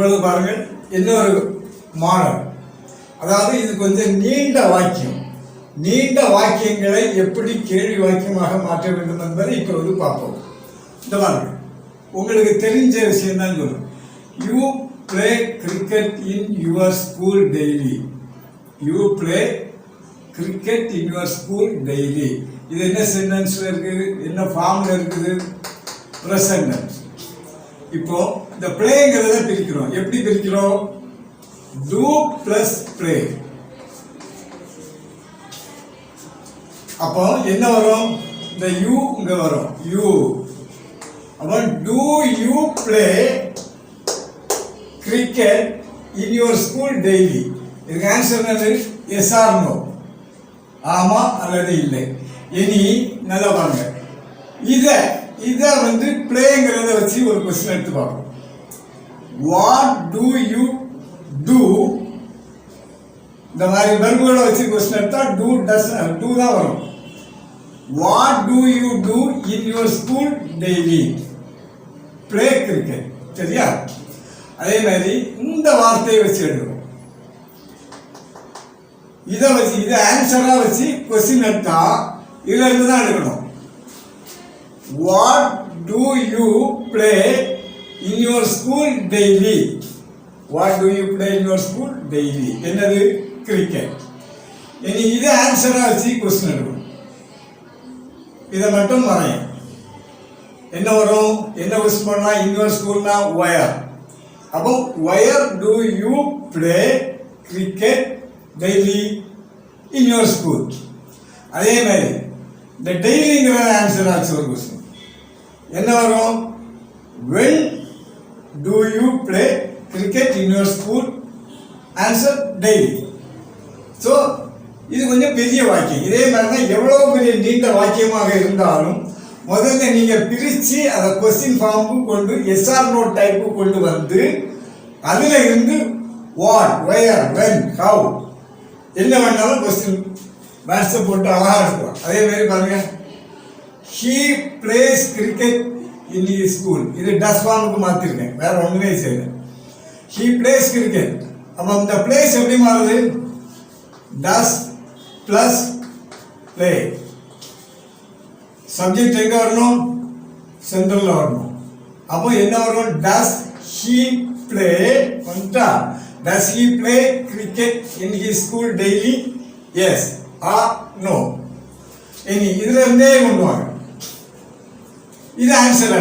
இப்பொழுது பாருங்கள் இன்னொரு மாடல் அதாவது இது கொஞ்சம் நீண்ட வாக்கியம். நீண்ட வாக்கியங்களை எப்படி கேள்வி வாக்கியமாக மாற்ற வேண்டும் என்பதை இப்பொழுது பார்ப்போம். இந்த பாருங்கள் உங்களுக்கு தெரிஞ்ச விஷயம் தான் சொல்லும் you play cricket in your school daily you play cricket in your school daily இது என்ன சென்டென்ஸில் இருக்குது? என்ன ஃபார்மில் இருக்குது? ப்ரெசன்ட் இப்போ இந்த பிளேங்கிறத பிரிக்கிறோம். எப்படி பிரிக்கிறோம்? டூ பிளஸ் ப்ளே அப்போ என்ன வரும்? இந்த யூ இங்க வரும். யூ அப்போ do you play cricket in your school daily இதுக்கு ஆன்சர் என்னது? எஸ் ஆர் நோ ஆமா அல்லது இல்லை. இனி நல்லா பாருங்க. இதை இதை வந்து பிளேங்கிறத வச்சு ஒரு கொஸ்டின் எடுத்து பார்க்கணும் வாட் டு யூ டூ இந்த மாதிரி வெர்புகளை வச்சு கொஸ்டின் எடுத்தா டூ டஸ் டூ தான் வரும். What do you do in your school daily play cricket சரியா? அதே மாதிரி இந்த வார்த்தையை வச்சு எடுக்கணும் இதை வச்சு இதை ஆன்சராக வச்சு கொஸ்டின் எடுத்தா இதுல இருந்து தான் எடுக்கணும். What do you play in your school daily what do you play in your school daily என்னது? கிரிக்கெட் இனி இதை ஆன்சராக வச்சு கொஸ்டின் எடுக்கணும். இதை மட்டும் வரையும் என்ன வரும்? என்ன யூஸ் பண்ணலாம் இன்னொரு ஸ்கூல்னா ஒயர் அப்போ where do you play cricket daily in your school அதே மாதிரி இந்த டெய்லிங்கிற ஆன்சர் ஆச்சு ஒரு கொஸ்டின் என்ன வரும்? When do you play cricket in your school answer daily so இது கொஞ்சம் பெரிய வாக்கியம். இதே மாதிரி தான் எவ்வளோ பெரிய நீண்ட வாக்கியமாக இருந்தாலும் முதல்ல நீங்கள் பிரித்து அதை கொஸ்டின் ஃபார்முக்கு கொண்டு எஸ்ஆர் நோட் டைப்பு கொண்டு வந்து அதில் இருந்து வாட் ஒயர் வென் ஹவு என்ன வேணாலும் கொஸ்டின் மேட்ஸை போட்டு அழகாக இருக்கும் அதே மாதிரி பாருங்கள் he plays cricket in a school இது டஸ் ஃபார்முக்கு மாற்றிருக்கேன் வேற ஒன்றுமே செய்யல. ஹீ பிளேஸ் கிரிக்கெட் அப்போ அந்த பிளேஸ் எப்படி மாறுது? டஸ் பிளஸ் பிளே சப்ஜெக்ட் எங்க வரணும்? சென்ட்ரல்ல வரணும். அப்போ என்ன வரும் டஸ் ஹீ பிளே வந்துட்டா? Does he play cricket in his school daily yes or no இனி இதுல இருந்தே கொண்டு வாங்க. இது ஆன்சர்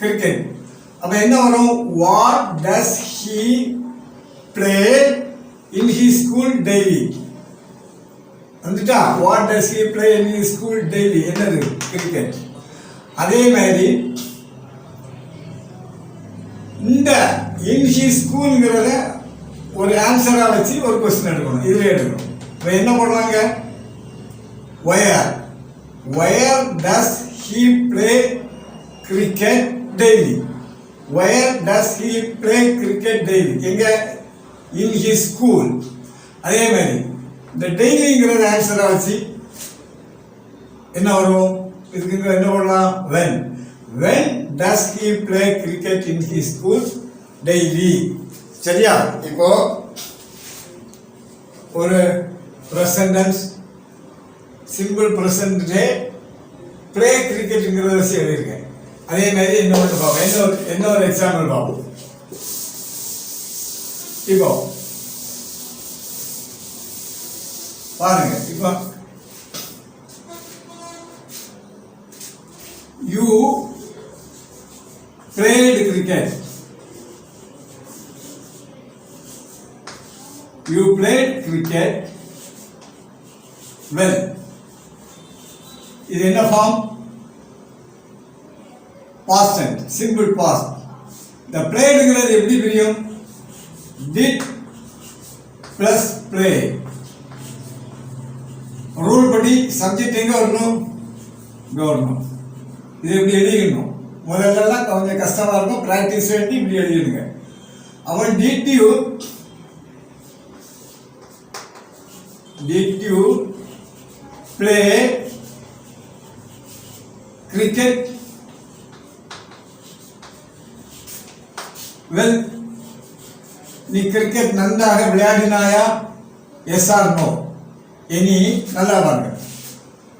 கிரிக்கெட் அப்ப என்ன வரும்? What does he play in his school daily வந்துட்டா? What does he play in his school daily என்னது? கிரிக்கெட் அதே மாதிரி இந்த இன் ஹி ஸ்கூல்ங்கிறத ஒரு ஆன்சராக வச்சு ஒரு கொஸ்டின் எடுக்கணும். இதில் எடுக்கணும். இப்போ என்ன பண்ணுவாங்க where where does he play cricket daily where does he play cricket daily எங்க? இன் ஹி ஸ்கூல் அதே மாதிரி இந்த டெய்லிங்கிறத ஆன்சர் வச்சு என்ன வரும்? இதுக்கு என்ன பண்ணலாம் when when does he play cricket in his school daily சரியா? இப்போ ஒரு present tense simple present they play கிரிக்கெட்டுங்கிறத சொல்லியிருக்கேன் அதே மாதிரி இன்னொரு பார்ப்போம். இன்னொரு இன்னொரு எக்ஸாம்பிள் பார்ப்போம். இப்போ பாருங்க. இப்போ you played cricket you played cricket well இது என்ன form past tense simple past இந்த பிளேடுங்கிறது எப்படி பிரியும்? டிட் பிளஸ் பிளே ரூல் படி சப்ஜெக்ட் எங்க வரணும்? இங்க வரணும். இது எப்படி எழுதிக்கணும். முதல்லலாம் கொஞ்சம் கஷ்டமா இருக்கும். பிராக்டிஸ் வேண்டி இப்படி எழுதிடுங்க. அவன் did you play cricket well நீ கிரிக்கெட் நன்றாக விளையாடினாயா? எஸ் ஆர் நோ இனி நல்லா வாங்க.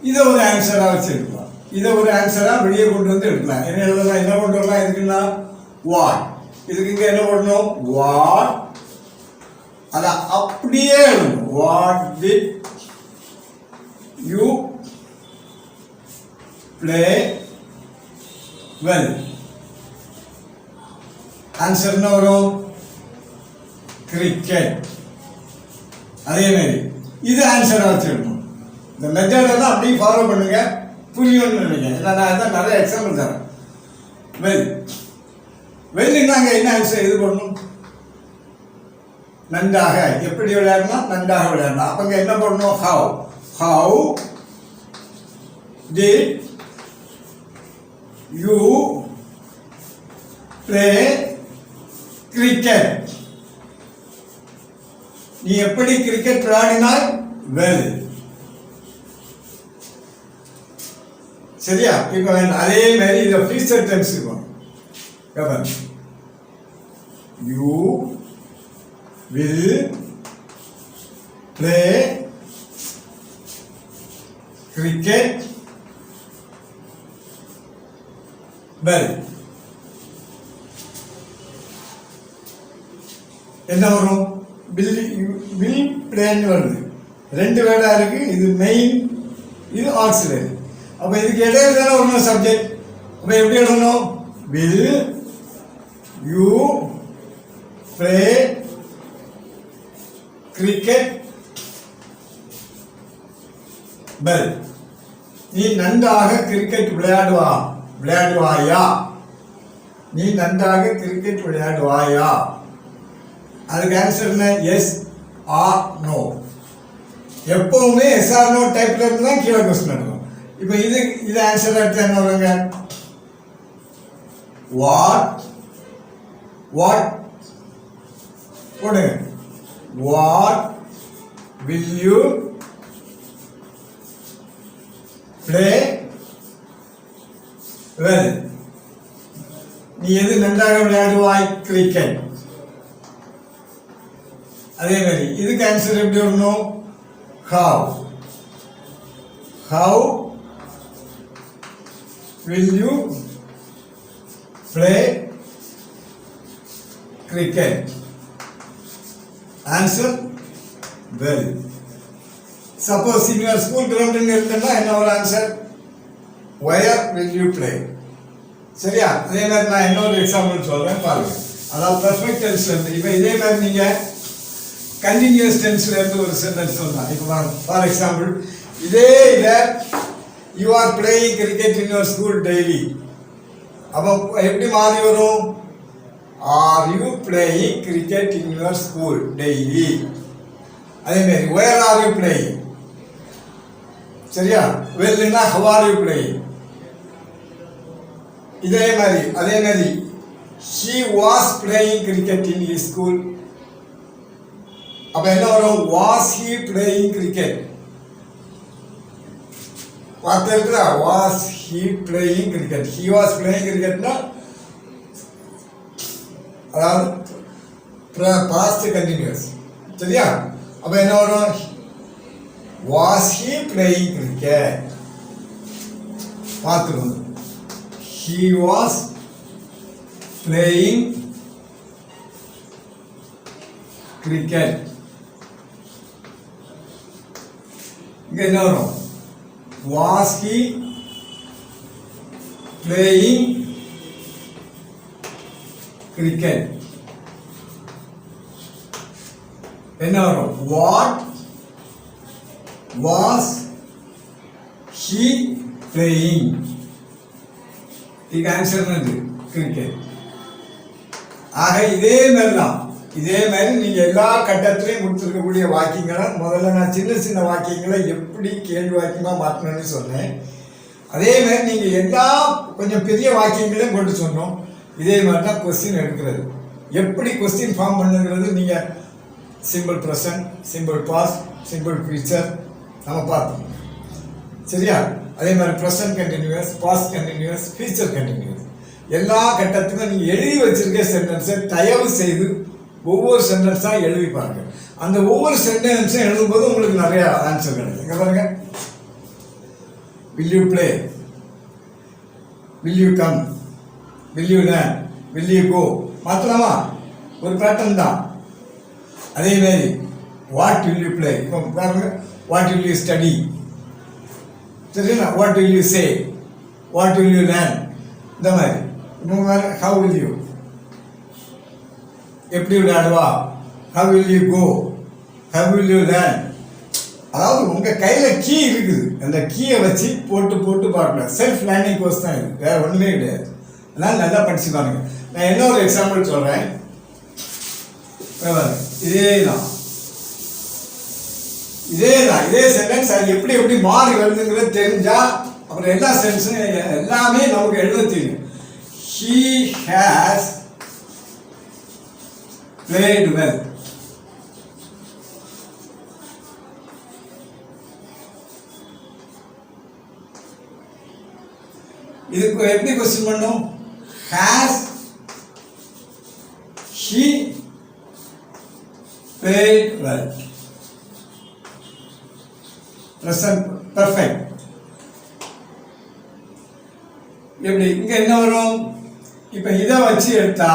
இதை ஒரு ஆன்சராக வச்சுருக்கலாம் இதை ஒரு ஆன்சராக வெளியே கொண்டு வந்து எடுக்கலாம். என்ன எழுதலாம்? என்ன கொண்டு வரலாம்? இதுக்குன்னா வாட் இதுக்கு இங்கே என்ன பண்ணணும் வாட் அதை அப்படியே எழுதணும். What did you play well answer என்ன வரும் கிரிக்கெட் அதே மாதிரி இது ஆன்சர் வச்சிருக்கணும். இந்த மெத்தடெல்லாம் அப்படியே ஃபாலோ பண்ணுங்க. புரியும்னு நினைக்கிறேன். நான் அதான் நிறைய எக்ஸாம்பிள் தரேன். வெல் வெல்லுனாங்க என்ன ஆன்சர் இது பண்ணணும்? நன்றாக. எப்படி விளையாடணும் நன்றாக விளையாடணும். அப்பங்க என்ன பண்ணணும்? How how did you play cricket நீ எப்படி கிரிக்கெட் விளையாடினாய் வெல் சரியா? இப்போ அதே மாதிரி இதை ஃபியூச்சர் டென்ஸ் இருக்கும் given you will play cricket well என்ன வரும்? வில் வில் பிளேன் வருது. ரெண்டு வேர்டாக இருக்கு. இது மெயின் இது ஆக்சிலரி அப்போ இதுக்கு இடையில தானே வரணும் சப்ஜெக்ட் அப்போ எப்படி எழுதணும்? Will you play cricket well நீ நன்றாக கிரிக்கெட் விளையாடுவா. விளையாடுவாயா? நீ நன்றாக கிரிக்கெட் விளையாடுவாயா? அதுக்கு ஆன்சர் என்ன? எஸ் ஆர் நோ எப்பவுமே எஸ் ஆர் நோ டைப்ல இருந்து தான் கீழே கொஸ்டின் இருக்கும் இப்போ இது இது ஆன்சர் எடுத்து என்ன வருங்க? வாட் வாட் போடுங்க. What will you play well நீ எது நன்றாக விளையாடுவாய் கிரிக்கெட் அதே மாதிரி இதுக்கு ஆன்சர் எப்படி வரணும் how how will you play cricket answer well suppose in school ground இருந்தேன்னா என்ன ஒரு answer where will you play சரியா? அதே மாதிரி நான் இன்னொரு எக்ஸாம்பிள் சொல்றேன் பாருங்க. அதாவது பெர்ஃபெக்ட் டென்ஸ்ல இப்போ இதே மாதிரி நீங்க கண்டினியூஸ் டென்ஸ்ல இருந்து ஒரு சென்டென்ஸ் சொல்லலாம் இப்போ ஃபார் எக்ஸாம்பிள் இதே இதை you are playing cricket in your school daily அப்போ எப்படி மாறி வரும்? Are you playing cricket in your school daily அதே மாதிரி வேர் ஆர் யூ பிளேயிங் சரியா? வெல்லுன்னா ஹவ் ஆர் யூ பிளேயிங் இதே மாதிரி அதே மாதிரி. She was playing cricket in a school அப்ப என்ன வரும்? வாஸ் ஹி பிளேயிங் கிரிக்கெட் வார்த்தை இருக்குதா? Was he playing cricket he was playing கிரிக்கெட்னா அதாவது பாஸ்ட் கண்டினியூஸ் சரியா? அப்ப என்ன வரும்? வாஸ் ஹி பிளேயிங் கிரிக்கெட் பார்த்துக்கணும் he was playing cricket. Okay, no, no. Was he playing cricket? No, no. What was he playing? இதுக்கு answer என்னது cricket ஆக இதே மாதிரி தான் இதே மாதிரி நீங்கள் எல்லா கட்டத்திலையும் கொடுத்துருக்கக்கூடிய வாக்கியங்களை முதல்ல நான் சின்ன சின்ன வாக்கியங்களை எப்படி கேள்வி வாக்கியமாக மாற்றணும்னு சொன்னேன் அதே மாதிரி நீங்கள் எல்லா கொஞ்சம் பெரிய வாக்கியங்களையும் கொண்டு சொன்னோம் இதே மாதிரி தான் கொஸ்டின் எடுக்கிறது எப்படி கொஸ்டின் ஃபார்ம் பண்ணுங்கிறது நீங்கள் simple present simple past simple future நம்ம பார்த்தோம் சரியா அதே மாதிரி present continuous past continuous future continuous எல்லா கட்டத்துக்கும் நீங்கள் எழுதி வச்சிருக்க சென்டென்ஸை தயவு செய்து ஒவ்வொரு சென்டென்ஸாக எழுதி பாருங்க. அந்த ஒவ்வொரு சென்டென்ஸும் எழுதும்போது உங்களுக்கு நிறைய ஆன்சர் கிடைக்கும். இங்கே பாருங்க. Will you play will you come will you learn will you go மாற்றலாமா ஒரு பேட்டர்ன் தான். அதே மாதிரி வாட் வில் யூ பிளே இப்போ பாருங்க. வாட் வில் யூ ஸ்டடி சரிங்களா what will you say what will you learn இந்த மாதிரி. இன்னொரு மாதிரி ஹவ் வில் யூ எப்படி விளையாடுவா? How will you go how will you learn அதாவது உங்கள் கையில் கீ இருக்குது. அந்த கீயை வச்சு போட்டு போட்டு பார்க்கணும் செல்ஃப் லேர்னிங் கோர்ஸ் தான் இது. வேறு ஒன்றுமே கிடையாது. அதனால் நல்லா படிச்சு பாருங்க. நான் இன்னொரு எக்ஸாம்பிள் சொல்கிறேன் இதே தான் இதே தான் இதே சென்டென்ஸ் அது எப்படி எப்படி மாறி வருதுங்கிறது தெரிஞ்சா அப்புறம் எல்லா சென்ஸும் எல்லாமே நமக்கு எழுத தெரியும். He has played well. இதுக்கு எப்படி கொஸ்டின் பண்ணும்? Has he played well present. Perfect எப்படி? இங்க என்ன வரும்? இப்ப இதை வச்சு எடுத்தா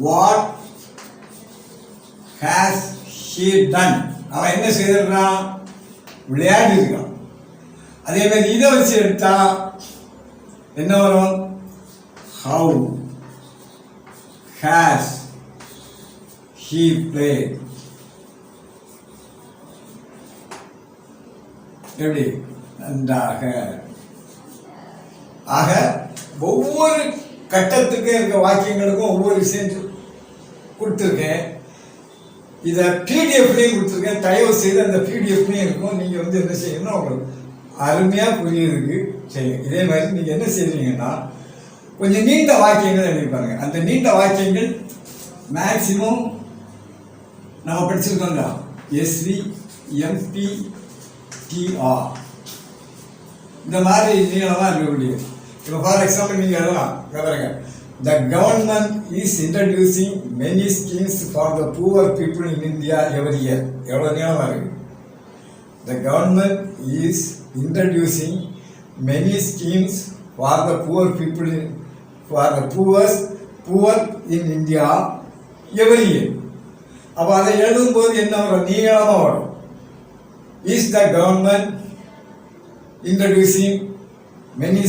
வாட் ஹேஸ் ஹீ டன் அவன் என்ன செய்திருக்கான் விளையாடி இருக்கான் அதே மாதிரி இதை வச்சு எடுத்தா என்ன வரும்? ஹவு ஹேஸ் ஹீ பிளேட் எப்படி? நன்றாக. ஆக ஒவ்வொரு கட்டத்துக்கும் இருக்க வாக்கியங்களுக்கும் ஒவ்வொரு விஷயம் கொடுத்துருக்கேன். இதை பிடிஎஃப்லையும் கொடுத்துருக்கேன். தயவு செய்து அந்த பிடிஎஃப்லேயும் இருக்கும். நீங்கள் வந்து என்ன செய்யணும் உங்களுக்கு அருமையாக புரியுறதுக்கு செய்யுங்க. இதே மாதிரி நீங்கள் என்ன செய்வீங்கன்னா கொஞ்சம் நீண்ட வாக்கியங்கள் எழுதி பாருங்க. அந்த நீண்ட வாக்கியங்கள் மேக்சிமம் நம்ம படிச்சிருக்கோம்டா. எஸ்வி எம்பி டிஆர் இந்த மாதிரி நீளமாக இருக்கக்கூடிய இப்போ ஃபார் எக்ஸாம்பிள் நீங்கள் எழுதலாம். இங்க பாருங்க. The government is introducing many schemes for the poor people in India every year எவ்வளோ நீளமாக இருக்கு the government is introducing many schemes for the poor people in for the poors poor in India every year அப்போ அதை எழுதும்போது என்ன வரும்? நீளமாக வரும். is the government introducing many